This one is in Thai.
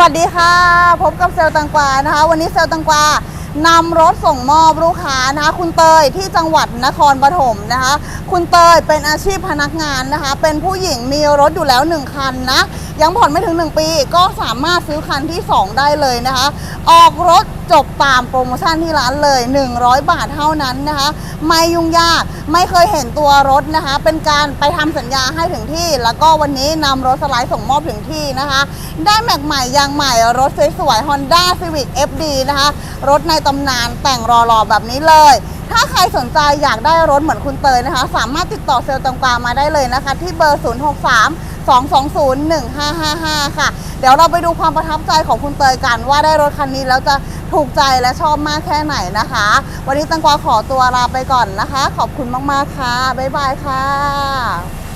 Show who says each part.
Speaker 1: สวัสดีค่ะ พบกับเซลตังกวานะคะ วันนี้เซลตังกวานำรถส่งมอบลูกค้านะคะคุณเตยที่จังหวัดนครปฐมนะคะ คุณเตยเป็นอาชีพพนักงานนะคะ เป็นผู้หญิงมีรถอยู่แล้ว1คันนะ ยังผ่อนไม่ถึง 1 ปี ก็สามารถซื้อคันที่ 2 ได้เลยนะคะ ออกรถจบตามโปรโมชั่นที่ร้านเลย 100 บาทเท่านั้นนะคะ ไม่ยุ่งยากไม่เคยเห็นตัวรถนะคะ เป็นการไปทำสัญญาให้ถึงที่ แล้วก็วันนี้นำรถสไลด์ส่งมอบถึงที่นะคะ ได้แม็กใหม่ยางใหม่รถสวยๆ Honda Civic FD นะคะ รถในตำนานแต่งรอๆแบบนี้เลย ถ้าใครสนใจอยากได้รถเหมือนคุณเตยนะคะ สามารถติดต่อเซลล์ตรงกลางมาได้เลยนะคะ ที่เบอร์ 063 220 1555 ค่ะ เดี๋ยวเราไปดูความประทับใจของคุณเตยกัน ว่าได้รถคันนี้แล้วจะถูกใจและชอบมากแค่ไหนนะคะ วันนี้ตังกวาขอตัวลาไปก่อนนะคะ ขอบคุณมากๆค่ะ บ๊ายบายค่ะ